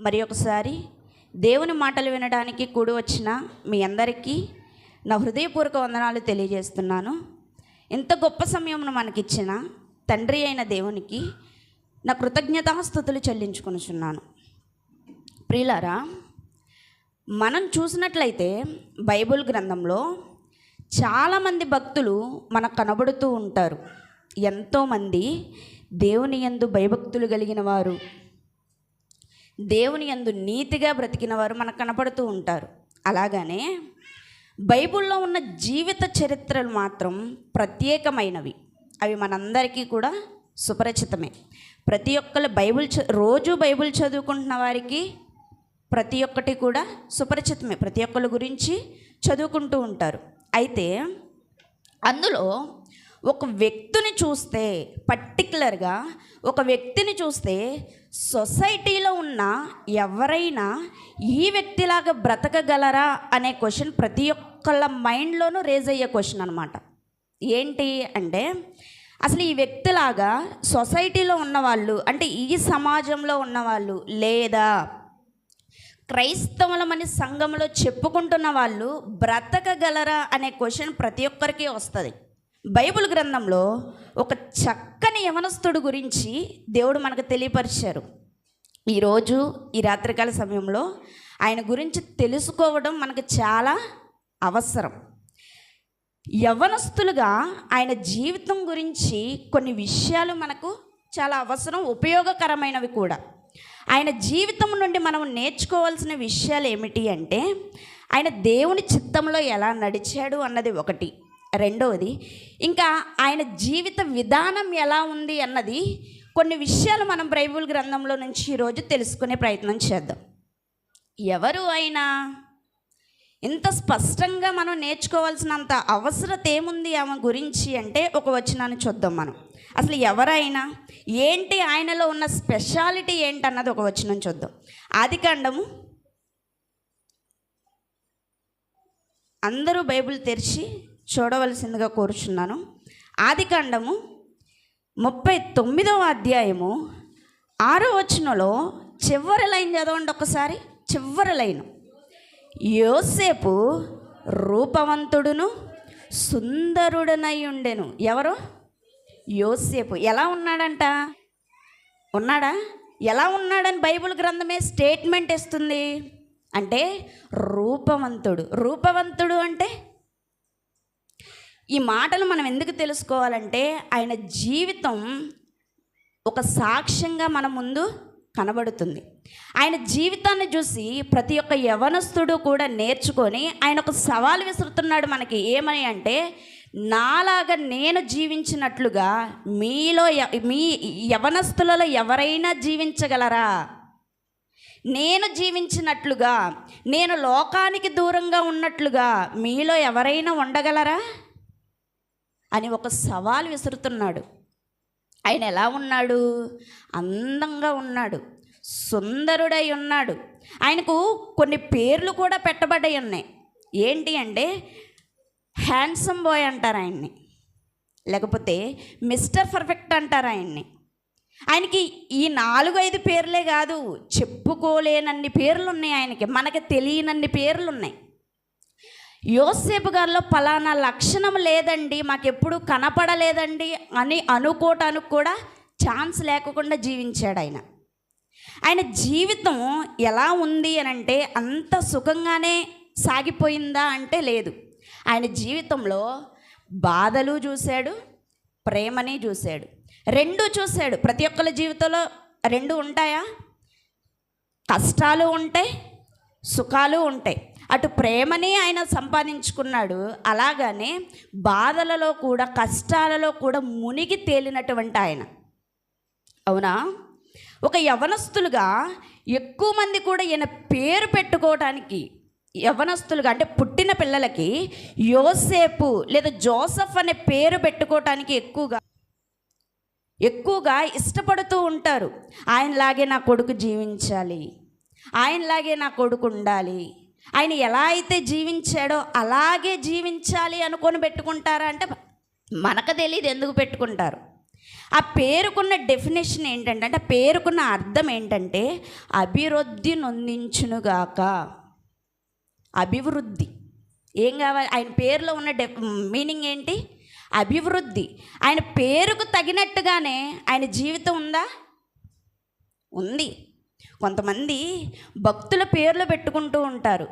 మరి ఒకసారి దేవుని మాటలు వినడానికి కూడి వచ్చిన మీ అందరికీ నా హృదయపూర్వక వందనాలు తెలియజేస్తున్నాను. ఇంత గొప్ప సమయంను మనకిచ్చిన తండ్రి అయిన దేవునికి నా కృతజ్ఞతాస్థుతులు చెల్లించుకొనిచున్నాను. ప్రియులారా మనం చూసినట్లయితే బైబిల్ గ్రంథంలో చాలామంది భక్తులు మనకు కనబడుతూ ఉంటారు. ఎంతోమంది దేవుని యందు భయభక్తులు కలిగిన వారు. దేవుని యందు నీతిగా బ్రతికిన వారు మనకు కనపడుతూ ఉంటారు. అలాగనే బైబిల్లో ఉన్న జీవిత చరిత్రలు మాత్రం ప్రత్యేకమైనవి. అవి మనందరికీ కూడా సుపరిచితమే. ప్రతి ఒక్కరు బైబిల్ రోజు బైబిల్ చదువుకుంటున్న వారికి ప్రతి ఒక్కటి కూడా సుపరిచితమే. ప్రతి ఒక్కరి గురించి చదువుకుంటూ ఉంటారు. అయితే అందులో ఒక వ్యక్తిని చూస్తే పర్టికులర్గా ఒక వ్యక్తిని చూస్తే సొసైటీలో ఉన్న ఎవరైనా ఈ వ్యక్తిలాగా బ్రతకగలరా అనే క్వశ్చన్ ప్రతి ఒక్కళ్ళ మైండ్లోనూ రేజ్ అయ్యే క్వశ్చన్ అనమాట ఏంటి అంటే అసలు ఈ వ్యక్తిలాగా సొసైటీలో ఉన్నవాళ్ళు అంటే ఈ సమాజంలో ఉన్నవాళ్ళు లేదా క్రైస్తవులమని సంఘంలో చెప్పుకుంటున్న వాళ్ళు బ్రతకగలరా అనే క్వశ్చన్ ప్రతి ఒక్కరికి వస్తుంది. బైబిల్ గ్రంథంలో ఒక చక్కని యవనస్తుడు గురించి దేవుడు మనకు తెలియపరిచారు. ఈరోజు ఈ రాత్రికాల సమయంలో ఆయన గురించి తెలుసుకోవడం మనకు చాలా అవసరం. యవనస్తులుగా ఆయన జీవితం గురించి కొన్ని విషయాలు మనకు చాలా అవసరం ఉపయోగకరమైనవి కూడా. ఆయన జీవితం నుండి మనం నేర్చుకోవాల్సిన విషయాలు ఏమిటి అంటే ఆయన దేవుని చిత్తంలో ఎలా నడిచాడు అన్నది ఒకటి. రెండవది ఇంకా ఆయన జీవిత విధానం ఎలా ఉంది అన్నది కొన్ని విషయాలు మనం బైబిల్ గ్రంథంలో నుంచి ఈరోజు తెలుసుకునే ప్రయత్నం చేద్దాం. ఎవరు అయినా ఇంత స్పష్టంగా మనం నేర్చుకోవాల్సినంత అవసరత ఏముంది ఆమె గురించి అంటే ఒక వచనాన్ని చూద్దాం మనం. అసలు ఎవరైనా ఏంటి ఆయనలో ఉన్న స్పెషాలిటీ ఏంటన్నది ఒక వచనం చూద్దాం. ఆది కాండము అందరూ బైబిల్ తెరిచి చూడవలసిందిగా కోరుచున్నాను. ఆదికాండము ముప్పై తొమ్మిదవ అధ్యాయము ఆరో వచనంలో చివరి లైన్ చదవండి ఒకసారి. చివరి లైన్. యోసేపు రూపవంతుడును సుందరుడనై ఉండెను. ఎవరు? యోసేపు. ఎలా ఉన్నాడంట? ఉన్నాడా? ఎలా ఉన్నాడని బైబిల్ గ్రంథమే స్టేట్మెంట్ ఇస్తుంది. అంటే రూపవంతుడు. రూపవంతుడు అంటే ఈ మాటలు మనం ఎందుకు తెలుసుకోవాలంటే ఆయన జీవితం ఒక సాక్ష్యంగా మన ముందు కనబడుతుంది. ఆయన జీవితాన్ని చూసి ప్రతి ఒక్క యవనస్తుడు కూడా నేర్చుకొని ఆయన ఒక సవాల్ విసురుతున్నాడు మనకి ఏమని అంటే నాలాగా నేను జీవించినట్లుగా మీలో మీ యవనస్తులలో ఎవరైనా జీవించగలరా? నేను జీవించినట్లుగా నేను లోకానికి దూరంగా ఉన్నట్లుగా మీలో ఎవరైనా ఉండగలరా? అని ఒక సవాల్ విసురుతున్నాడు. ఆయన ఎలా ఉన్నాడు? అందంగా ఉన్నాడు. సుందరుడై ఉన్నాడు. ఆయనకు కొన్ని పేర్లు కూడా పెట్టబడి ఉన్నాయి. ఏంటి అంటే హ్యాండ్సమ్ బాయ్ అంటారు ఆయన్ని. లేకపోతే మిస్టర్ పర్ఫెక్ట్ అంటారు ఆయన్ని. ఆయనకి ఈ నాలుగు ఐదు పేర్లే కాదు చెప్పుకోలేనన్ని పేర్లు ఉన్నాయి ఆయనకి. మనకి తెలియనన్ని పేర్లు ఉన్నాయి. యోసేపు గారిలో పలానా లక్షణం లేదండి మాకెప్పుడు కనపడలేదండి అని అనుకోవటానికి కూడా ఛాన్స్ లేకుండా జీవించాడు ఆయన. ఆయన జీవితం ఎలా ఉంది అని అంటే అంత సుఖంగానే సాగిపోయిందా అంటే లేదు. ఆయన జీవితంలో బాధలు చూశాడు ప్రేమని చూశాడు. రెండు చూశాడు. ప్రతి ఒక్కరి జీవితంలో రెండు ఉంటాయా? కష్టాలు ఉంటాయి సుఖాలు ఉంటాయి. అటు ప్రేమని ఆయన సంపాదించుకున్నాడు అలాగనే బాధలలో కూడా కష్టాలలో కూడా మునిగి తేలినటువంటి ఆయన. అవునా? ఒక యవనస్తులుగా ఎక్కువ మంది కూడా ఈయన పేరు పెట్టుకోవడానికి యవనస్తులుగా అంటే పుట్టిన పిల్లలకి యోసేపు లేదా జోసఫ్ అనే పేరు పెట్టుకోవటానికి ఎక్కువగా ఎక్కువగా ఇష్టపడుతూ ఉంటారు. ఆయనలాగే నా కొడుకు జీవించాలి. ఆయనలాగే నా కొడుకు ఉండాలి. ఆయన ఎలా అయితే జీవించాడో అలాగే జీవించాలి అనుకొని పెట్టుకుంటారా అంటే మనకు తెలియదు ఎందుకు పెట్టుకుంటారు. ఆ పేరుకున్న డెఫినేషన్ ఏంటంటే అంటే ఆ పేరుకున్న అర్థం ఏంటంటే అభివృద్ధి నొందించునుగాక. అభివృద్ధి. ఏం కావాలి? ఆయన పేరులో ఉన్న డె మీనింగ్ ఏంటి? అభివృద్ధి. ఆయన పేరుకు తగినట్టుగానే ఆయన జీవితం ఉందా? ఉంది. కొంతమంది భక్తుల పేర్లు పెట్టుకుంటూ ఉంటారు.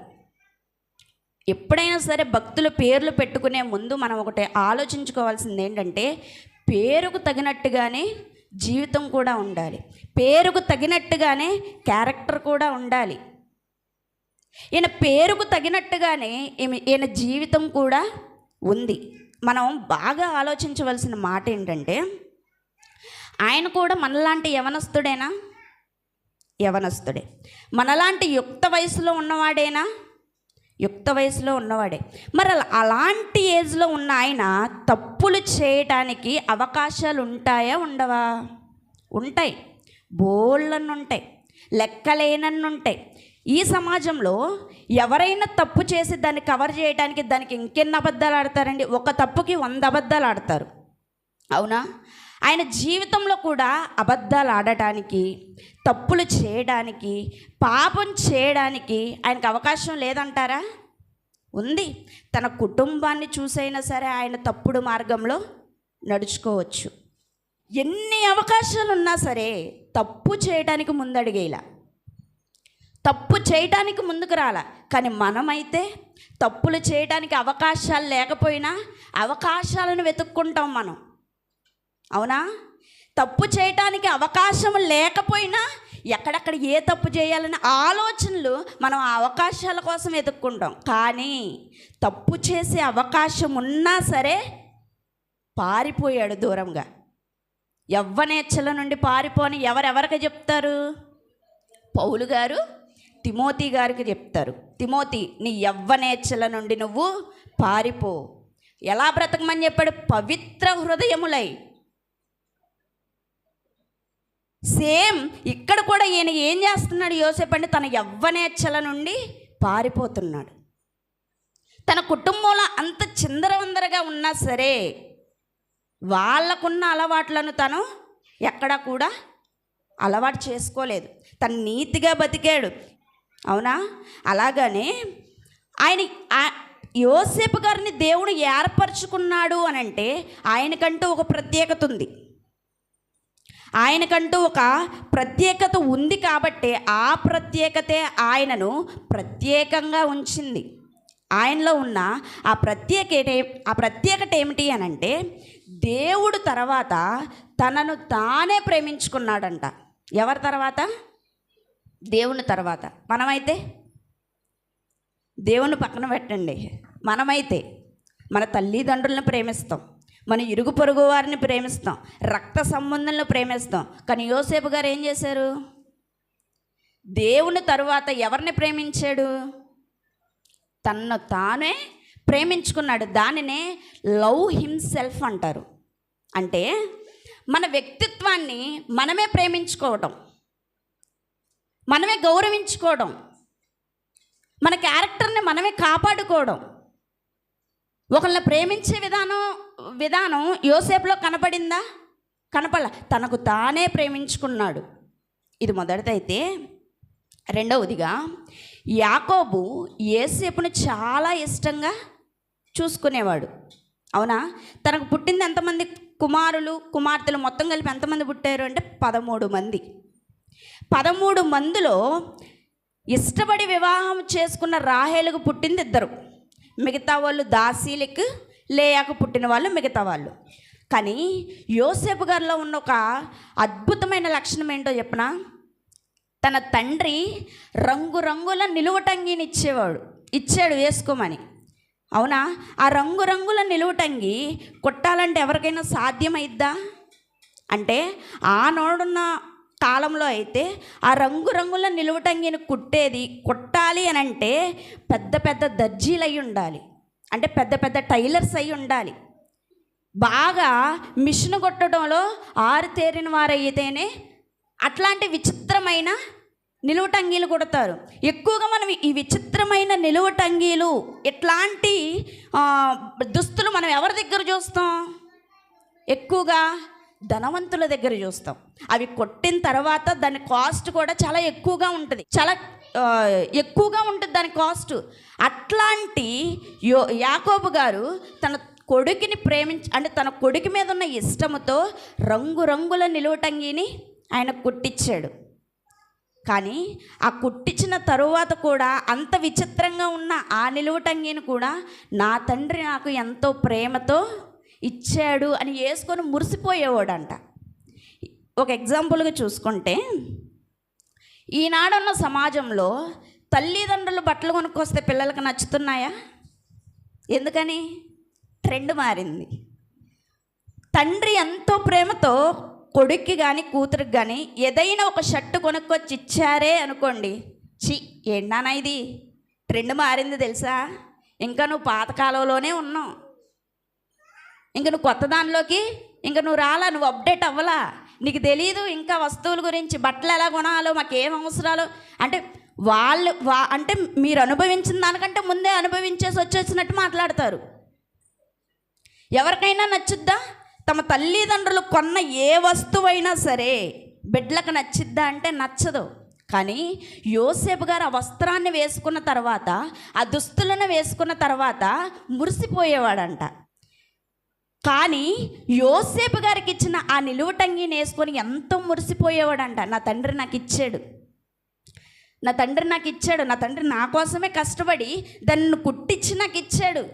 ఎప్పుడైనా సరే భక్తుల పేర్లు పెట్టుకునే ముందు మనం ఒకటి ఆలోచించుకోవాల్సింది ఏంటంటే పేరుకు తగినట్టుగానే జీవితం కూడా ఉండాలి. పేరుకు తగినట్టుగానే క్యారెక్టర్ కూడా ఉండాలి. ఈయన పేరుకు తగినట్టుగానే ఈయన జీవితం కూడా ఉంది. మనం బాగా ఆలోచించవలసిన మాట ఏంటంటే ఆయన కూడా మనలాంటి యవనస్తుడేనా? యవనస్తుడే. మనలాంటి యుక్త వయసులో ఉన్నవాడేనా? యుక్త వయసులో ఉన్నవాడే. మరి అలా- అలాంటి ఏజ్లో ఉన్న ఆయన తప్పులు చేయటానికి అవకాశాలు ఉంటాయా ఉండవా? ఉంటాయి. బోళ్ళను ఉంటాయి లెక్కలేనన్ను ఉంటాయి ఈ సమాజంలో ఎవరైనా తప్పు చేసి దాన్ని కవర్ చేయడానికి దానికి ఇంకెన్ని అబద్ధాలు ఆడతారండి? ఒక తప్పుకి వంద అబద్ధాలు ఆడతారు. అవునా? ఆయన జీవితంలో కూడా అబద్ధాలు ఆడటానికి తప్పులు చేయడానికి పాపం చేయడానికి ఆయనకు అవకాశం లేదంటారా? ఉంది. తన కుటుంబాన్ని చూసైనా సరే ఆయన తప్పుడు మార్గంలో నడుచుకోవచ్చు. ఎన్ని అవకాశాలు ఉన్నా సరే తప్పు చేయడానికి ముందడిగేలా. తప్పు చేయటానికి ముందుకు రాల. కానీ మనమైతే తప్పులు చేయడానికి అవకాశాలు లేకపోయినా అవకాశాలను వెతుక్కుంటాం మనం. అవునా? తప్పు చేయటానికి అవకాశం లేకపోయినా ఎక్కడెక్కడ ఏ తప్పు చేయాలనే ఆలోచనలు మనం ఆ అవకాశాల కోసం వెతుక్కుంటాం కానీ తప్పు చేసే అవకాశం ఉన్నా సరే పారిపోయాడు దూరంగా. ఎవ్వనేచ్చల నుండి పారిపోని ఎవరెవరికి చెప్తారు? పౌలు గారు తిమోతి గారికి చెప్తారు. తిమోతి నీ యవ్వనేచ్చల నుండి నువ్వు పారిపో. ఎలా బ్రతకమని చెప్పాడు? పవిత్ర హృదయములై. సేమ్ ఇక్కడ కూడా ఈయన ఏం చేస్తున్నాడు యోసేపు అంటే తన యవ్వనేచ్చల నుండి పారిపోతున్నాడు. తన కుటుంబంలో అంత చిందరవందరగా ఉన్నా సరే వాళ్ళకున్న అలవాట్లను తను ఎక్కడా కూడా అలవాటు చేసుకోలేదు. తను నీతిగా బతికాడు. అవునా? అలాగనే ఆయన యోసేపు గారిని దేవుడు ఏర్పరచుకున్నాడు అని అంటే ఆయనకంటూ ఒక ప్రత్యేకత ఉంది. ఆయనకంటూ ఒక ప్రత్యేకత ఉంది కాబట్టి ఆ ప్రత్యేకతే ఆయనను ప్రత్యేకంగా ఉంచింది. ఆయనలో ఉన్న ఆ ప్రత్యేక ఆ ప్రత్యేకత ఏమిటి అని అంటే దేవుడు తర్వాత తనను తానే ప్రేమించుకున్నాడంట. ఎవరి తర్వాత? దేవుని తర్వాత. మనమైతే? దేవుని పక్కన పెట్టండి. మనమైతే. మన తల్లిదండ్రులను ప్రేమిస్తాం. మన ఇరుగు పొరుగు వారిని ప్రేమిస్తాం. రక్త సంబంధంలో ప్రేమిస్తాం. కానీ యోసేపు గారు ఏం చేశారు? దేవుని తరువాత ఎవరిని ప్రేమించాడు? తన్ను తానే ప్రేమించుకున్నాడు. దానినే లవ్ హిమ్సెల్ఫ్ అంటారు. అంటే మన వ్యక్తిత్వాన్ని మనమే ప్రేమించుకోవడం మనమే గౌరవించుకోవడం మన క్యారెక్టర్ని మనమే కాపాడుకోవడం. ఒకళ్ళని ప్రేమించే విధానం విధానం యోసేపులో కనపడిందా? కనపడ తనకు తానే ప్రేమించుకున్నాడు. ఇది మొదటిదైతే రెండవదిగా యాకోబు ఏసేపును చాలా ఇష్టంగా చూసుకునేవాడు. అవునా? తనకు పుట్టింది ఎంతమంది కుమారులు కుమార్తెలు మొత్తం కలిపి ఎంతమంది పుట్టారు అంటే పదమూడు మంది. పదమూడు మందిలో ఇష్టపడి వివాహం చేసుకున్న రాహేలుకు పుట్టింది ఇద్దరు. మిగతా వాళ్ళు దాసీలకు లేయాక పుట్టిన వాళ్ళు మిగతా వాళ్ళు. కానీ యోసేపు గారిలో ఉన్న ఒక అద్భుతమైన లక్షణం ఏంటో చెప్పనా? తన తండ్రి రంగురంగుల నిలువటంగిని ఇచ్చేవాడు ఇచ్చాడు వేసుకోమని. అవునా? ఆ రంగురంగుల నిలువటంగి కుట్టాలంటే ఎవరికైనా సాధ్యమైద్దా? అంటే ఆనాడున్న కాలంలో అయితే ఆ రంగురంగుల నిలువటంగిని కుట్టేది కుట్టాలి అని అంటే పెద్ద పెద్ద దర్జీలు అయి ఉండాలి. అంటే పెద్ద పెద్ద టైలర్స్ అయి ఉండాలి. బాగా మిషన్ కొట్టడంలో ఆరితేరిన వారైతేనే అట్లాంటి విచిత్రమైన నిలువటంగీలు కుడతారు. ఎక్కువగా మనం ఈ విచిత్రమైన నిలువటంగీలు ఇట్లాంటి దుస్తులు మనం ఎవరి దగ్గర చూస్తాం? ఎక్కువగా ధనవంతుల దగ్గర చూస్తాం. అవి కొట్టిన తర్వాత దాని కాస్ట్ కూడా చాలా ఎక్కువగా ఉంటుంది. చాలా ఎక్కువగా ఉంటుంది దాని కాస్ట్ అట్లాంటి యో యాకోబు గారు తన కొడుకుని ప్రేమించి అంటే తన కొడుకు మీద ఉన్న ఇష్టముతో రంగురంగుల నిలువటంగిని ఆయన కుట్టించాడు కానీ ఆ కుట్టించిన తరువాత కూడా అంత విచిత్రంగా ఉన్న ఆ నిలువటంగిని కూడా నా తండ్రి నాకు ఎంతో ప్రేమతో ఇచ్చాడు అని వేసుకొని మురిసిపోయేవాడంట. ఒక ఎగ్జాంపుల్గా చూసుకుంటే ఈనాడున్న సమాజంలో తల్లిదండ్రులు బట్టలు కొనుక్కొస్తే పిల్లలకు నచ్చుతున్నాయా? ఎందుకని? ట్రెండ్ మారింది. తండ్రి ఎంతో ప్రేమతో కొడుక్కి కానీ కూతురికి కానీ ఏదైనా ఒక షర్టు కొనుక్కొచ్చి ఇచ్చారే అనుకోండి చి ఏంటానా ఇది? ట్రెండ్ మారింది తెలుసా? ఇంకా నువ్వు పాతకాలంలోనే ఉన్నావు. ఇంక నువ్వు కొత్త దానిలోకి ఇంక నువ్వు రాలా నువ్వు అప్డేట్ అవ్వలా? నీకు తెలియదు ఇంకా వస్తువుల గురించి బట్టలు ఎలా కొనాలో మాకేం అవసరాలు? అంటే వాళ్ళు వా అంటే మీరు అనుభవించిన దానికంటే ముందే అనుభవించేసి వచ్చేసినట్టు మాట్లాడతారు. ఎవరికైనా నచ్చుద్దా? తమ తల్లిదండ్రులు కొన్న ఏ వస్తువైనా సరే బిడ్డలకు నచ్చిద్దా అంటే నచ్చదు. కానీ యోసేపు గారు ఆ వస్త్రాన్ని వేసుకున్న తర్వాత ఆ దుస్తులను వేసుకున్న తర్వాత మురిసిపోయేవాడంట. కానీ యోసేపు గారికి ఇచ్చిన ఆ నిలువటంగిని వేసుకొని ఎంతో మురిసిపోయేవాడంట. నా తండ్రి నాకు ఇచ్చాడు. నా తండ్రి నాకు ఇచ్చాడు. నా తండ్రి నా కోసమే కష్టపడి దాన్ని కుట్టించి నాకు ఇచ్చాడు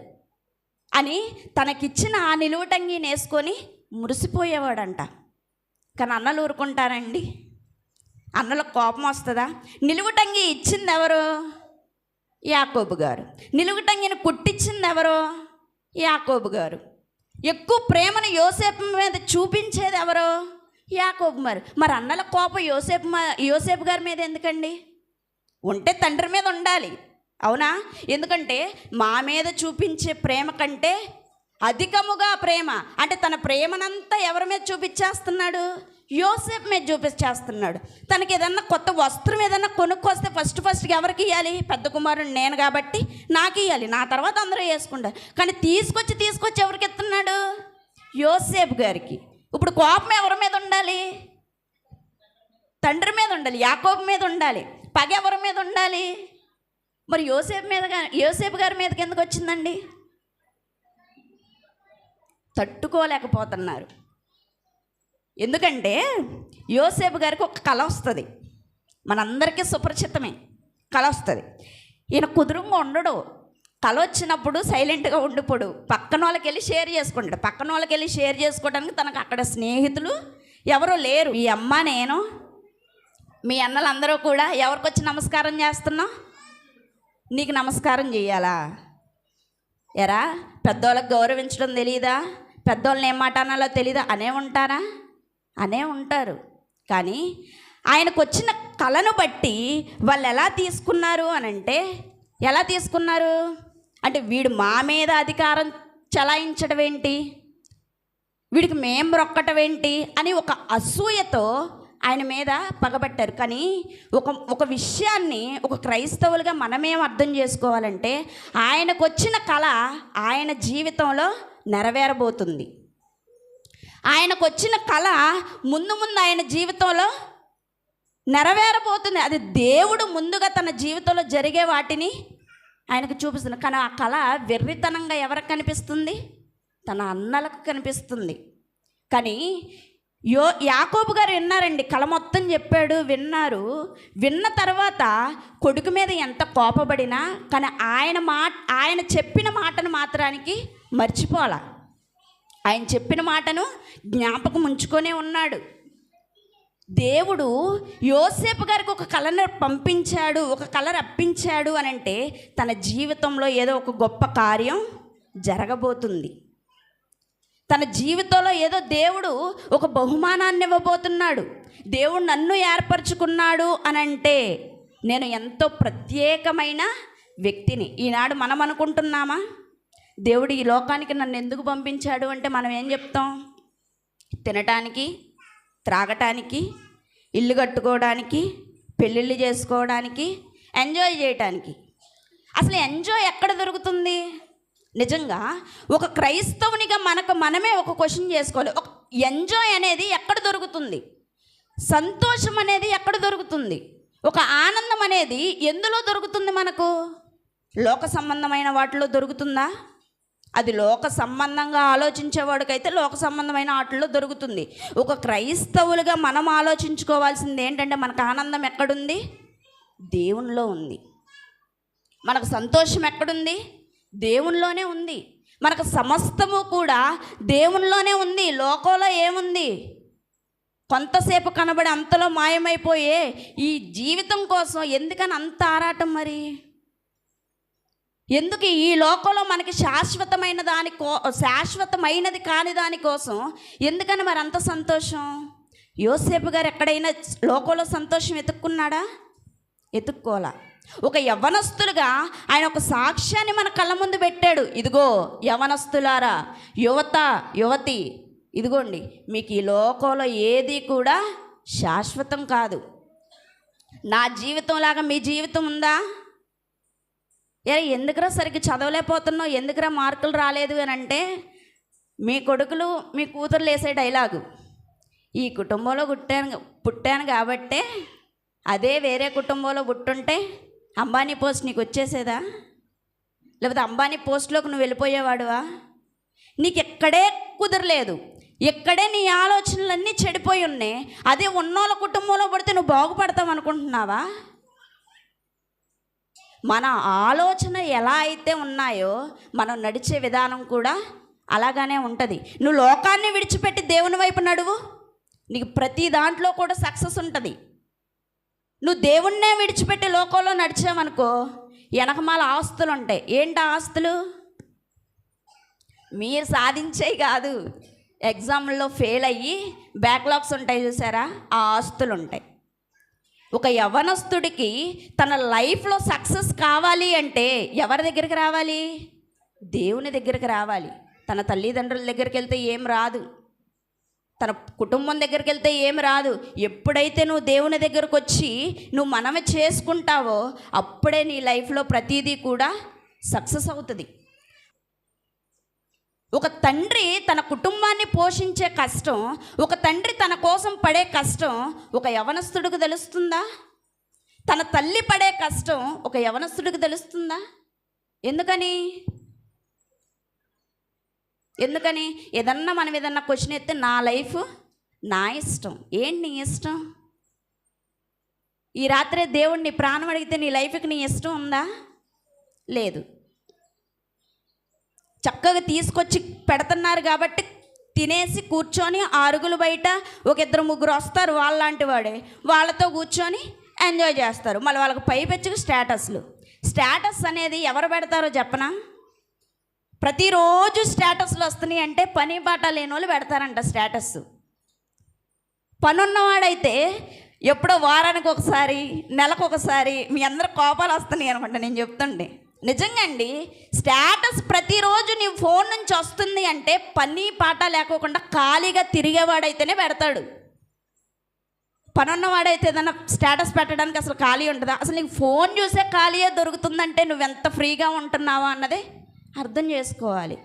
అని తనకిచ్చిన ఆ నిలువటంగిని వేసుకొని మురిసిపోయేవాడంట. కానీ అన్నలు ఊరుకుంటారండి. అన్నలకు కోపం వస్తుందా? నిలువుటంగి ఇచ్చింది ఎవరు యాకోబు గారు. నిలువుటంగిని కుట్టించింది ఎవరు యాకోబు గారు. ఎక్కువ ప్రేమను యోసేపు మీద చూపించేది ఎవరు? యాకోబు మరి. మరి అన్నల కోపం యోసేపు మా- యోసేపు గారి మీద ఎందుకండి? ఉంటే తండ్రి మీద ఉండాలి. అవునా? ఎందుకంటే మా మీద చూపించే ప్రేమ కంటే అధికముగా ప్రేమ. అంటే తన ప్రేమనంతా ఎవరి మీద చూపించేస్తున్నాడు? యోసేపు మీద చూపించేస్తున్నాడు తనకి ఏదన్నా కొత్త వస్త్రం ఏదన్నా కొనుక్కొస్తే ఫస్ట్ ఫస్ట్కి ఎవరికి ఇవ్వాలి పెద్ద కుమారుడు నేను కాబట్టి నాకు ఇవ్వాలి నా తర్వాత అందరూ వేసుకుంటారు. కానీ తీసుకొచ్చి తీసుకొచ్చి ఎవరికి ఇస్తున్నాడు? యోసేపు గారికి. ఇప్పుడు కోపం ఎవరి మీద ఉండాలి? తండ్రి మీద ఉండాలి. యాకోబు మీద ఉండాలి. పగ ఎవరి మీద ఉండాలి? మరి యోసేపు మీద యోసేపు గారి మీదకి ఎందుకు వచ్చిందండి? తట్టుకోలేకపోతున్నారు. ఎందుకంటే యోసేపు గారికి ఒక కళ వస్తుంది. మనందరికీ సుపరిచితమే. కళ వస్తుంది. ఈయన కుదురుగా ఉండడు. కళ వచ్చినప్పుడు సైలెంట్గా ఉండిపోడు. పక్కన వాళ్ళకి వెళ్ళి షేర్ చేసుకుంటాడు. పక్కన వాళ్ళకి వెళ్ళి షేర్ చేసుకోవడానికి తనకు అక్కడ స్నేహితులు ఎవరో లేరు. ఈ అమ్మ నేను మీ అన్నలందరూ కూడా ఎవరికి వచ్చి నమస్కారం చేస్తున్నావు? నీకు నమస్కారం చేయాలా? ఎరా పెద్దోళ్ళకి గౌరవించడం తెలియదా పెద్దోళ్ళని ఏం మాట అనాలో తెలీదా? అనే ఉంటారా? అనే ఉంటారు. కానీ ఆయనకు వచ్చిన కళను బట్టి వాళ్ళు ఎలా తీసుకున్నారు అని అంటే ఎలా తీసుకున్నారు? అంటే వీడు మా మీద అధికారం చలాయించడం ఏంటి వీడికి మేం రొక్కటం ఏంటి అని ఒక అసూయతో ఆయన మీద పగబట్టారు. కానీ ఒక ఒక విషయాన్ని ఒక క్రైస్తవులుగా మనమేం అర్థం చేసుకోవాలంటే ఆయనకు వచ్చిన కళ ఆయన జీవితంలో నెరవేరబోతుంది. ఆయనకు వచ్చిన కళ ముందు ముందు ఆయన జీవితంలో నెరవేరబోతుంది. అది దేవుడు ముందుగా తన జీవితంలో జరిగే వాటిని ఆయనకు చూపిస్తుంది. కానీ ఆ కళ వెర్రితనంగా ఎవరికి కనిపిస్తుంది? తన అన్నలకు కనిపిస్తుంది. కానీ యో యాకోబు గారు విన్నారండి. కళ మొత్తం చెప్పాడు విన్నారు. విన్న తర్వాత కొడుకు మీద ఎంత కోపపడినా కానీ ఆయన మాట ఆయన చెప్పిన మాటను మాత్రానికి మర్చిపోలా ఆయన చెప్పిన మాటను జ్ఞాపకం ఉంచుకొనే ఉన్నాడు. దేవుడు యోసేపు గారికి ఒక కళను పంపించాడు ఒక కళ రప్పించాడు అని అంటే తన జీవితంలో ఏదో ఒక గొప్ప కార్యం జరగబోతుంది. తన జీవితంలో ఏదో దేవుడు ఒక బహుమానాన్ని ఇవ్వబోతున్నాడు. దేవుడు నన్ను ఏర్పరచుకున్నాడు అని అంటే నేను ఎంతో ప్రత్యేకమైన వ్యక్తిని. ఈనాడు మనం అనుకుంటున్నామా? దేవుడు ఈ లోకానికి నన్ను ఎందుకు పంపించాడు అంటే మనం ఏం చెప్తాం? తినటానికి త్రాగటానికి ఇల్లు కట్టుకోవడానికి పెళ్ళిళ్ళు చేసుకోవడానికి ఎంజాయ్ చేయటానికి. అసలు ఎంజాయ్ ఎక్కడ దొరుకుతుంది? నిజంగా ఒక క్రైస్తవునిగా మనకు మనమే ఒక క్వశ్చన్ చేసుకోవాలి. ఒక ఎంజాయ్ అనేది ఎక్కడ దొరుకుతుంది? సంతోషం అనేది ఎక్కడ దొరుకుతుంది? ఒక ఆనందం అనేది ఎందులో దొరుకుతుంది మనకు? లోక సంబంధమైన వాటిలో దొరుకుతుందా? అది లోక సంబంధంగా ఆలోచించేవాడికైతే లోక సంబంధమైన ఆటల్లో దొరుకుతుంది. ఒక క్రైస్తవులుగా మనం ఆలోచించుకోవాల్సింది ఏంటంటే మనకు ఆనందం ఎక్కడుంది? దేవునిలో ఉంది. మనకు సంతోషం ఎక్కడుంది? దేవునిలోనే ఉంది. మనకు సమస్తము కూడా దేవునిలోనే ఉంది. లోకంలో ఏముంది? కొంతసేపు కనబడి అంతలో మాయమైపోయే ఈ జీవితం కోసం ఎందుకని అంత ఆరాటం మరి? ఎందుకు ఈ లోకంలో మనకి శాశ్వతమైన దాని కో శాశ్వతమైనది కాని దానికోసం ఎందుకని మరి అంత సంతోషం? యోసేపు గారు ఎక్కడైనా లోకంలో సంతోషం ఎతుక్కున్నాడా? ఎతుక్కోలా. ఒక యవనస్తులుగా ఆయన ఒక సాక్ష్యాన్ని మన కళ్ళ ముందు పెట్టాడు. ఇదిగో యవనస్తులారా యువత యువతి ఇదిగోండి మీకు ఈ లోకంలో ఏది కూడా శాశ్వతం కాదు. నా జీవితం లాగా మీ జీవితం ఉందా? ఏ ఎందుకురా సరిగ్గా చదవలేకపోతున్నావు? ఎందుకురా మార్కులు రాలేదు అని అంటే మీ కొడుకులు మీ కూతురు వేసే డైలాగు ఈ కుటుంబంలో పుట్టాను పుట్టాను కాబట్టే అదే వేరే కుటుంబంలో పుట్టుంటే అంబానీ పోస్ట్ నీకు వచ్చేసేదా? లేకపోతే అంబానీ పోస్ట్లోకి నువ్వు వెళ్ళిపోయేవాడువా? నీకు ఎక్కడే కుదరలేదు. ఎక్కడే నీ ఆలోచనలన్నీ చెడిపోయి ఉన్నాయి. అదే ఉన్నోళ్ళ కుటుంబంలో పడితే నువ్వు బాగుపడతావు అనుకుంటున్నావా? మన ఆలోచన ఎలా అయితే ఉన్నాయో మనం నడిచే విధానం కూడా అలాగానే ఉంటుంది. నువ్వు లోకాన్ని విడిచిపెట్టి దేవుని వైపు నడువు. నీకు ప్రతి దాంట్లో కూడా సక్సెస్ ఉంటుంది. నువ్వు దేవుణ్ణే విడిచిపెట్టి లోకంలో నడిచావనుకో వెనకమాల ఆస్తులు ఉంటాయి ఏంటి ఆస్తులు? మీరు సాధించేవి కాదు. ఎగ్జామ్లో ఫెయిల్ అయ్యి బ్యాక్లాగ్స్ ఉంటాయి చూసారా? ఆ ఆస్తులు ఉంటాయి ఒక యవనస్తుడికి తన లైఫ్లో సక్సెస్ కావాలి అంటే ఎవరి దగ్గరికి రావాలి? దేవుని దగ్గరికి రావాలి. తన తల్లిదండ్రుల దగ్గరికి వెళ్తే ఏం రాదు. తన కుటుంబం దగ్గరికి వెళ్తే ఏం రాదు. ఎప్పుడైతే నువ్వు దేవుని దగ్గరకు వచ్చి నువ్వు మనమే చేసుకుంటావో అప్పుడే నీ లైఫ్లో ప్రతిదీ కూడా సక్సెస్ అవుతుంది. ఒక తండ్రి తన కుటుంబాన్ని పోషించే కష్టం ఒక తండ్రి తన కోసం పడే కష్టం ఒక యవనస్తుడికి తెలుస్తుందా? తన తల్లి పడే కష్టం ఒక యవనస్తుడికి తెలుస్తుందా? ఎందుకని? ఎందుకని? ఏదన్నా మనం ఏదన్నా క్వశ్చన్ ఎత్తే నా లైఫ్ నా ఇష్టం. ఏంటి నీ ఇష్టం? ఈ రాత్రే దేవుడిని ప్రాణం అడిగితే నీ లైఫ్కి నీ ఇష్టం ఉందా? లేదు. చక్కగా తీసుకొచ్చి పెడుతున్నారు కాబట్టి తినేసి కూర్చొని ఆరుగులు బయట ఒక ఇద్దరు ముగ్గురు వస్తారు వాళ్ళలాంటి వాడే. వాళ్ళతో కూర్చొని ఎంజాయ్ చేస్తారు. మళ్ళీ వాళ్ళకి పైపెచ్చుకు స్టేటస్లు. స్టేటస్ అనేది ఎవరు పెడతారో చెప్పనా? ప్రతిరోజు స్టేటస్లు వస్తున్నాయి అంటే పని బాట లేని వాళ్ళు పెడతారంట స్టేటస్. పనున్నవాడైతే ఎప్పుడో వారానికి ఒకసారి నెలకు ఒకసారి మీ అందరు కోపాలు వస్తున్నాయి అనమాట నేను చెప్తుండే నిజంగా అండి స్టేటస్ ప్రతిరోజు నీ ఫోన్ నుంచి వస్తుంది అంటే పని పాట లేకోకుండా ఖాళీగా తిరిగేవాడైతేనే పెడతాడు. పనున్నవాడైతే ఏదైనా స్టేటస్ పెట్టడానికి అసలు ఖాళీ ఉంటుందా? అసలు నీకు ఫోన్ చూసే ఖాళీయే దొరుకుతుందంటే నువ్వెంత ఫ్రీగా ఉంటున్నావా అన్నది అర్థం చేసుకోవాలి.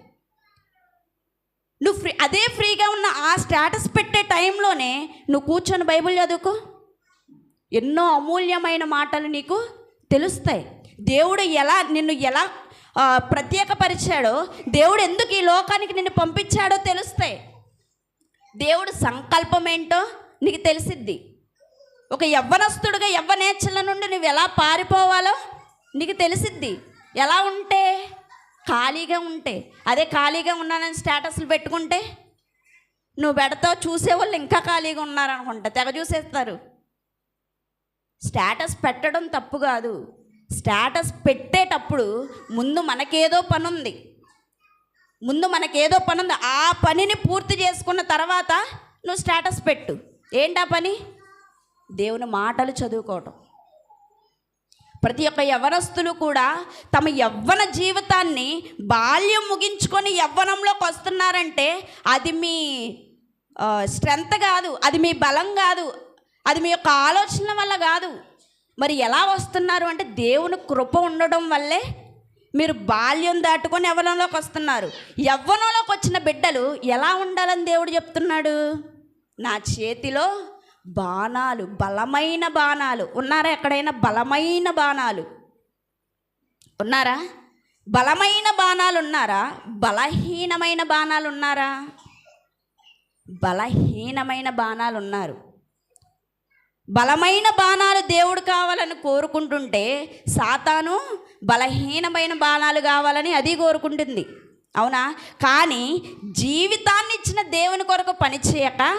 నువ్వు ఫ్రీ అదే ఫ్రీగా ఉన్న ఆ స్టేటస్ పెట్టే టైంలోనే నువ్వు కూర్చొని బైబిల్ చదువుకో. ఎన్నో అమూల్యమైన మాటలు నీకు తెలుస్తాయి. దేవుడు ఎలా నిన్ను ఎలా ప్రత్యేకపరిచాడో దేవుడు ఎందుకు ఈ లోకానికి నిన్ను పంపించాడో తెలుస్తాయి. దేవుడు సంకల్పం ఏంటో నీకు తెలిసిద్ది. ఒక యవ్వనస్తుడుగా యవ్వనేచ్చల నుండి నువ్వు ఎలా పారిపోవాలో నీకు తెలిసిద్ది. ఎలా ఉంటే? ఖాళీగా ఉంటే. అదే ఖాళీగా ఉన్నానని స్టేటస్లు పెట్టుకుంటే నువ్వు పెడతావు చూసేవాళ్ళు ఇంకా ఖాళీగా ఉన్నారనుకుంటా. తెగ చూసేస్తారు. స్టేటస్ పెట్టడం తప్పు కాదు. స్టేటస్ పెట్టేటప్పుడు ముందు మనకేదో పని ఉంది ముందు మనకేదో పని ఉంది ఆ పనిని పూర్తి చేసుకున్న తర్వాత నువ్వు స్టేటస్ పెట్టు. ఏంటా పని? దేవుని మాటలు చదువుకోవటం. ప్రతి ఒక్క యవనస్తులు కూడా తమ యవ్వన జీవితాన్ని బాల్యం ముగించుకొని యవ్వనంలోకి వస్తున్నారంటే అది మీ స్ట్రెంత్ కాదు అది మీ బలం కాదు అది మీ యొక్క ఆలోచనల వల్ల కాదు. మరి ఎలా వస్తున్నారు అంటే దేవుని కృప ఉండడం వల్లే మీరు బాల్యం దాటుకొని యవ్వనంలోకి వస్తున్నారు. యవ్వనంలోకి వచ్చిన బిడ్డలు ఎలా ఉండాలని దేవుడు చెప్తున్నాడు? నా చేతిలో బాణాలు బలమైన బాణాలు. ఉన్నారా ఎక్కడైనా? బలమైన బాణాలు. ఉన్నారా? బలమైన బాణాలు ఉన్నారా? బలహీనమైన బాణాలు ఉన్నారా? బలహీనమైన బాణాలు ఉన్నారు. బలమైన బాణాలు దేవుడు కావాలని కోరుకుంటుంటే సాతాను బలహీనమైన బాణాలు కావాలని అది కోరుకుంటుంది. అవునా? కానీ జీవితాన్ని ఇచ్చిన దేవుని కొరకు పనిచేయక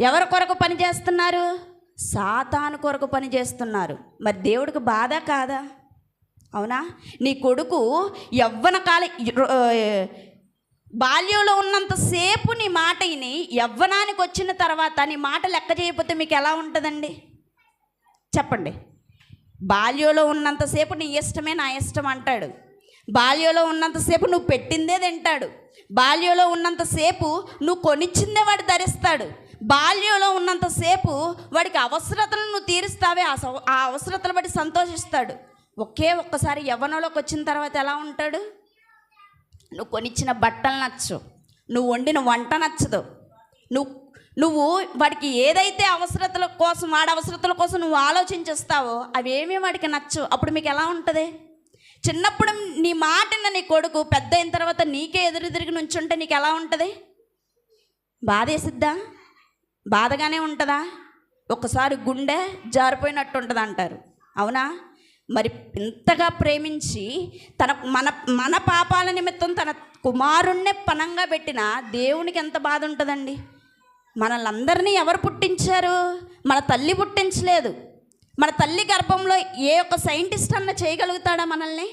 ఎవరి కొరకు పని చేస్తున్నారు? సాతాను కొరకు పని చేస్తున్నారు. మరి దేవుడికి బాధ కాదా? అవునా? నీ కొడుకు యవ్వన కాల బాల్యంలో ఉన్నంతసేపు నీ మాట విని యవ్వనానికి వచ్చిన తర్వాత నీ మాట లెక్క చేయకపోతే మీకు ఎలా ఉంటుందండి? చెప్పండి. బాల్యంలో ఉన్నంతసేపు నీ ఇష్టమే నా ఇష్టం అంటాడు. బాల్యంలో ఉన్నంతసేపు నువ్వు పెట్టిందే తింటాడు. బాల్యంలో ఉన్నంతసేపు నువ్వు కొనిచ్చిందే వాడు ధరిస్తాడు. బాల్యంలో ఉన్నంతసేపు వాడికి అవసరతలను నువ్వు తీరుస్తావే ఆ ఆ అవసరతలు బట్టి సంతోషిస్తాడు. ఒకే ఒక్కసారి యవ్వనంలోకి వచ్చిన తర్వాత ఎలా ఉంటాడు? నువ్వు కొనిచ్చిన బట్టలు నచ్చు నువ్వు వండిన వంట నచ్చదు. నువ్వు నువ్వు వాడికి ఏదైతే అవసరతల కోసం వాడి అవసరతల కోసం నువ్వు ఆలోచించేస్తావో అవేమీ వాడికి నచ్చు అప్పుడు మీకు ఎలా ఉంటుంది? చిన్నప్పుడు నీ మాటిన నీ కొడుకు పెద్ద అయిన తర్వాత నీకే ఎదురు తిరిగి నుంచుంటే నీకు ఎలా ఉంటుంది? బాధేసిద్దా? బాధగానే ఉంటుందా? ఒకసారి గుండె జారిపోయినట్టు ఉంటుంది అంటారు. అవునా? మరి ఇంతగా ప్రేమించి తన మన మన పాపాల నిమిత్తం తన కుమారుణ్ణే పనంగా పెట్టిన దేవునికి ఎంత బాధ ఉంటుందండి? మనల్ని ఎవరు పుట్టించారు? మన తల్లి పుట్టించలేదు. మన తల్లి గర్భంలో ఏ ఒక్క సైంటిస్ట్ అన్న చేయగలుగుతాడా మనల్ని?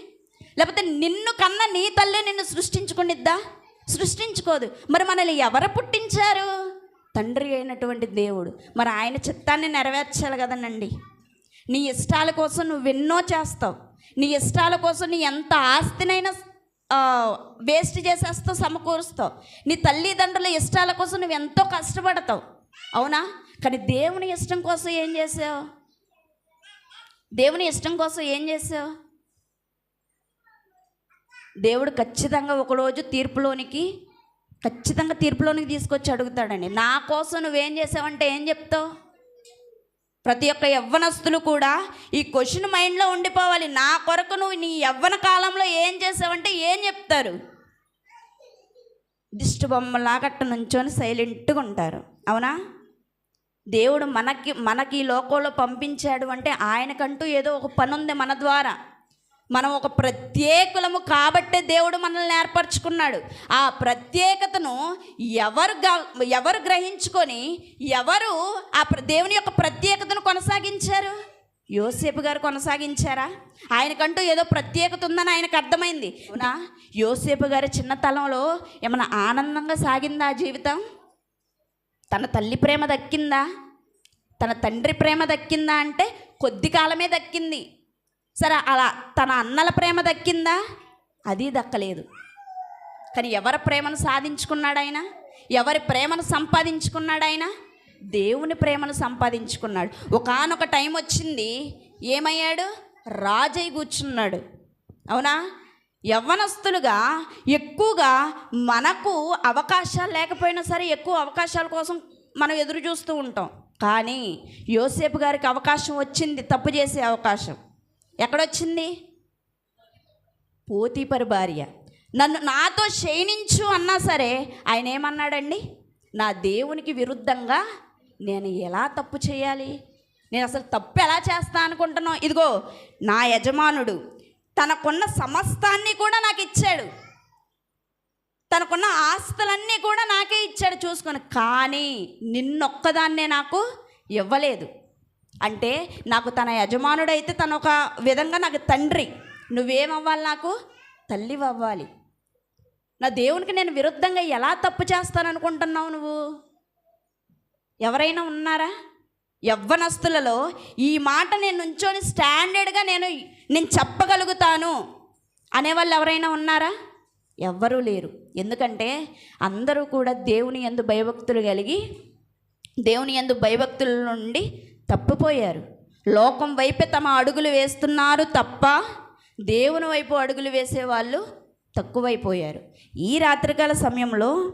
లేకపోతే నిన్ను కన్న నీ తల్లి నిన్ను సృష్టించుకునిద్దా? సృష్టించుకోదు. మరి మనల్ని ఎవరు పుట్టించారు? తండ్రి అయినటువంటి దేవుడు. మరి ఆయన చిత్తాన్ని నెరవేర్చాలి కదనండి. నీ ఇష్టాల కోసం నువ్వు ఎన్నో చేస్తావు. నీ ఇష్టాల కోసం నీ ఎంత ఆస్తినైనా వేస్ట్ చేసేస్తావు సమకూరుస్తావు. నీ తల్లిదండ్రుల ఇష్టాల కోసం నువ్వు ఎంతో కష్టపడతావు. అవునా? కానీ దేవుని ఇష్టం కోసం ఏం చేసావు? దేవుని ఇష్టం కోసం ఏం చేసావు? దేవుడు ఖచ్చితంగా ఒకరోజు తీర్పులోనికి ఖచ్చితంగా తీర్పులోనికి తీసుకొచ్చి అడుగుతాడండి. నా కోసం నువ్వేం చేసావంటే ఏం చెప్తావు? ప్రతి ఒక్క యవ్వనస్తులు కూడా ఈ క్వశ్చన్ మైండ్లో ఉండిపోవాలి. నా కొరకు నువ్వు నీ యవ్వన కాలంలో ఏం చేసావంటే ఏం చెప్తారు? దిష్టి బొమ్మలాగట్ట నుంచొని సైలెంట్గా ఉంటారు. అవునా? దేవుడు మనకి మనకి ఈ లోకంలో పంపించాడు అంటే ఆయనకంటూ ఏదో ఒక పని ఉంది మన ద్వారా. మనం ఒక ప్రత్యేకులము కాబట్టే దేవుడు మనల్ని ఏర్పరచుకున్నాడు. ఆ ప్రత్యేకతను ఎవరు గ- ఎవరు గ్రహించుకొని ఎవరు ఆ దేవుని యొక్క ప్రత్యేకతను కొనసాగించారు? యోసేపు గారు కొనసాగించారా? ఆయనకంటూ ఏదో ప్రత్యేకత ఉందని ఆయనకు అర్థమైంది. అవునా యోసేపు గారి చిన్నతనంలో ఏమైనా ఆనందంగా సాగిందా ఆ జీవితం? తన తల్లి ప్రేమ దక్కిందా? తన తండ్రి ప్రేమ దక్కిందా అంటే కొద్ది కాలమే దక్కింది. సరే అలా తన అన్నల ప్రేమ దక్కిందా? అది దక్కలేదు. కానీ ఎవరి ప్రేమను సాధించుకున్నాడు ఆయన ఎవరి ప్రేమను సంపాదించుకున్నాడు ఆయన దేవుని ప్రేమను సంపాదించుకున్నాడు. ఒకానొక టైం వచ్చింది ఏమయ్యాడు? రాజై కూర్చున్నాడు. అవునా? యవ్వనస్తులుగా ఎక్కువగా మనకు అవకాశాలు లేకపోయినా సరే ఎక్కువ అవకాశాల కోసం మనం ఎదురు చూస్తూ ఉంటాం. కానీ యోసేపు గారికి అవకాశం వచ్చింది తప్పు చేసే అవకాశం. ఎక్కడొచ్చింది? పోతీపరి భార్య. నన్ను నాతో శయనించు అన్నా సరే ఆయన ఏమన్నాడండి నా దేవునికి విరుద్ధంగా నేను ఎలా తప్పు చేయాలి? నేను అసలు తప్పు ఎలా చేస్తా అనుకుంటున్నాను ఇదిగో నా యజమానుడు తనకున్న సమస్తాన్ని కూడా నాకు ఇచ్చాడు. తనకున్న ఆస్తులన్నీ కూడా నాకే ఇచ్చాడు చూసుకొని. కానీ నిన్నొక్కదాన్నే నాకు ఇవ్వలేదు. అంటే నాకు తన యజమానుడైతే తన ఒక విధంగా నాకు తండ్రి. నువ్వేమవ్వాలి నాకు? తల్లి అవ్వాలి నా దేవునికి నేను విరుద్ధంగా ఎలా తప్పు చేస్తాననుకుంటున్నావు నువ్వు? ఎవరైనా ఉన్నారా? యవ్వనస్తులలో ఈ మాట నేను నుంచొని స్టాండర్డ్గా నేను నేను చెప్పగలుగుతాను అనేవాళ్ళు ఎవరైనా ఉన్నారా? ఎవ్వరూ లేరు. ఎందుకంటే అందరూ కూడా దేవుని ఎందు భయభక్తులు కలిగి దేవుని ఎందు భయభక్తుల నుండి తప్పిపోయారు. లోకం వైపే తమ అడుగులు వేస్తున్నారు తప్ప దేవుని వైపు అడుగులు వేసేవాళ్ళు తక్కువైపోయారు. ఈ రాత్రికాల సమయంలో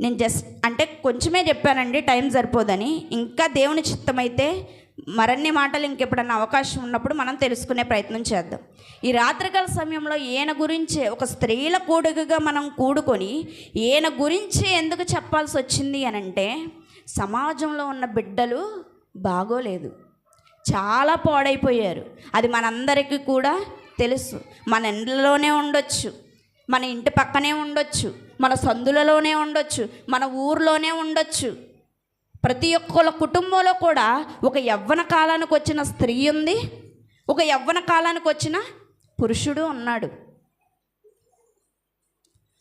నేను జస్ట్ అంటే కొంచెమే చెప్పానండి టైం సరిపోదని. ఇంకా దేవుని చిత్తమైతే మరిన్ని మాటలు ఇంకెప్పుడన్నా అవకాశం ఉన్నప్పుడు మనం తెలుసుకునే ప్రయత్నం చేద్దాం. ఈ రాత్రికాల సమయంలో ఈయన గురించే ఒక స్త్రీల కూడుకగా మనం కూడుకొని ఈయన గురించి ఎందుకు చెప్పాల్సి వచ్చింది అని అంటే సమాజంలో ఉన్న బిడ్డలు బాగోలేదు. చాలా పాడైపోయారు. అది మనందరికీ కూడా తెలుసు. మన ఇండ్లలోనే ఉండొచ్చు. మన ఇంటి పక్కనే ఉండొచ్చు. మన సందులలోనే ఉండొచ్చు. మన ఊర్లోనే ఉండొచ్చు. ప్రతి ఒక్కళ్ళ కుటుంబంలో కూడా ఒక యవ్వన కాలానికి వచ్చిన స్త్రీ ఉంది. ఒక యవ్వన కాలానికి వచ్చిన పురుషుడు ఉన్నాడు.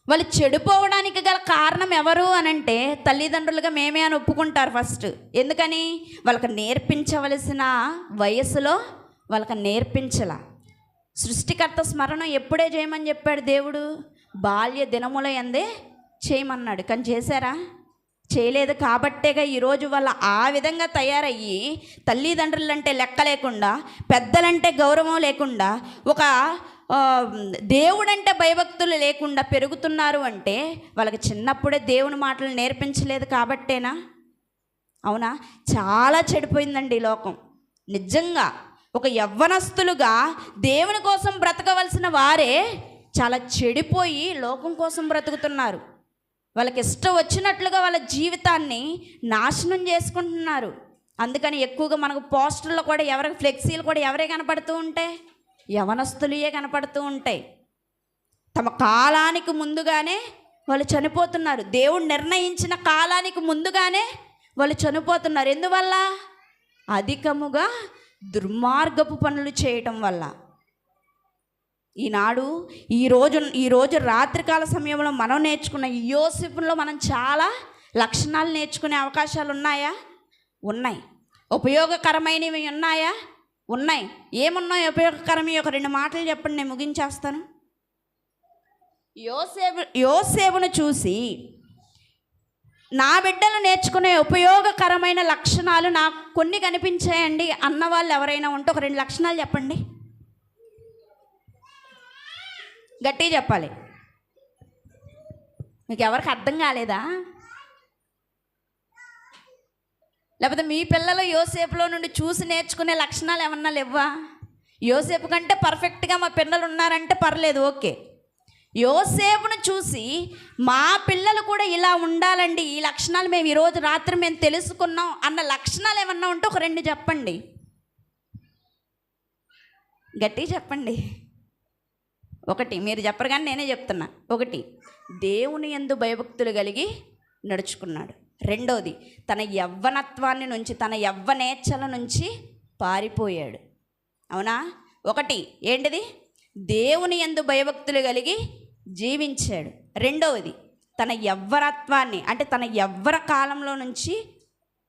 వాళ్ళు చెడిపోవడానికి గల కారణం ఎవరు అని అంటే తల్లిదండ్రులుగా మేమే అని ఒప్పుకుంటారు ఫస్ట్. ఎందుకని? వాళ్ళకి నేర్పించవలసిన వయసులో వాళ్ళకి నేర్పించల. సృష్టికర్త స్మరణ ఎప్పుడే చేయమని చెప్పాడు దేవుడు? బాల్య దినముల ఎందే చేయమన్నాడు. కానీ చేశారా? చేయలేదు కాబట్టేగా ఈరోజు వాళ్ళ ఆ విధంగా తయారయ్యి తల్లిదండ్రులంటే లెక్క లేకుండా పెద్దలంటే గౌరవం లేకుండా ఒక దేవుడంటే భయభక్తులు లేకుండా పెరుగుతున్నారు అంటే వాళ్ళకి చిన్నప్పుడే దేవుని మాటలు నేర్పించలేదు కాబట్టేనా? అవునా? చాలా చెడిపోయిందండి ఈ లోకం. నిజంగా ఒక యవ్వనస్తులుగా దేవుని కోసం బ్రతకవలసిన వారే చాలా చెడిపోయి లోకం కోసం బ్రతుకుతున్నారు. వాళ్ళకి ఇష్టం వచ్చినట్లుగా వాళ్ళ జీవితాన్ని నాశనం చేసుకుంటున్నారు. అందుకని ఎక్కువగా మనకు పోస్టర్లో కూడా ఎవరికి ఫ్లెక్సీలు కూడా ఎవరే కనపడుతూ ఉంటాయి యవనస్తులే కనపడుతూ ఉంటాయి. తమ కాలానికి ముందుగానే వాళ్ళు చనిపోతున్నారు. దేవుడు నిర్ణయించిన కాలానికి ముందుగానే వాళ్ళు చనిపోతున్నారు. ఎందువల్ల? అధికముగా దుర్మార్గపు పనులు చేయటం వల్ల. ఈనాడు ఈరోజు ఈరోజు రాత్రికాల సమయంలో మనం నేర్చుకున్న ఈ యోసిపులో మనం చాలా లక్షణాలు నేర్చుకునే అవకాశాలు ఉన్నాయా? ఉన్నాయి. ఉపయోగకరమైనవి ఉన్నాయా? ఉన్నాయి. ఏమున్నాయి ఉపయోగకరమి? ఒక రెండు మాటలు చెప్పండి నేను ముగించేస్తాను. యోసేపు యోసేపును చూసి నా బిడ్డలు నేర్చుకునే ఉపయోగకరమైన లక్షణాలు నాకు కొన్ని కనిపించాయండి. అన్న వాళ్ళు ఎవరైనా ఉంటే ఒక రెండు లక్షణాలు చెప్పండి. గట్టిగా చెప్పాలి. మీకు ఎవరికి అర్థం కాలేదా? లేకపోతే మీ పిల్లలు యోసేపులో నుండి చూసి నేర్చుకునే లక్షణాలు ఏమన్నా లేవా యోసేపు కంటే పర్ఫెక్ట్గా మా పిల్లలు ఉన్నారంటే పర్లేదు ఓకే. యోసేపును చూసి మా పిల్లలు కూడా ఇలా ఉండాలండి ఈ లక్షణాలు మేము ఈరోజు రాత్రి మేము తెలుసుకున్నాం అన్న లక్షణాలు ఏమన్నా ఉంటే ఒక రెండు చెప్పండి. గట్టిగా చెప్పండి. ఒకటి మీరు చెప్పరు కానీ నేనే చెప్తున్నా. ఒకటి దేవుని ఎందు భయభక్తులు కలిగి నడుచుకున్నాడు. రెండోది తన యవ్వనత్వాన్ని నుంచి తన యవ్వనేచ్ఛల నుంచి పారిపోయాడు. అవునా? ఒకటి ఏంటిది? దేవుని ఎందు భయభక్తులు కలిగి జీవించాడు. రెండవది తన యవ్వనత్వాన్ని అంటే తన యవ్వర కాలంలో నుంచి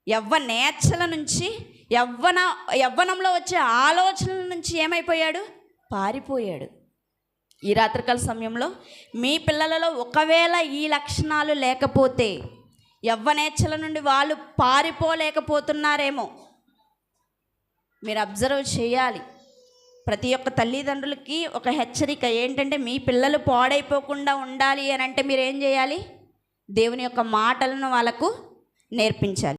యవ్వనేచ్ఛల నుంచి యవ్వన యవ్వనంలో వచ్చే ఆలోచనల నుంచి ఏమైపోయాడు? పారిపోయాడు. ఈ రాత్రికాల సమయంలో మీ పిల్లలలో ఒకవేళ ఈ లక్షణాలు లేకపోతే యవ్వనేచ్ఛల నుండి వాళ్ళు పారిపోలేకపోతున్నారేమో. మీరు అబ్జర్వ్ చేయాలి. ప్రతి ఒక్క తల్లిదండ్రులకి ఒక హెచ్చరిక ఏంటంటే మీ పిల్లలు పాడైపోకుండా ఉండాలి అని అంటే మీరు ఏం చేయాలి? దేవుని యొక్క మాటలను వాళ్ళకు నేర్పించాలి.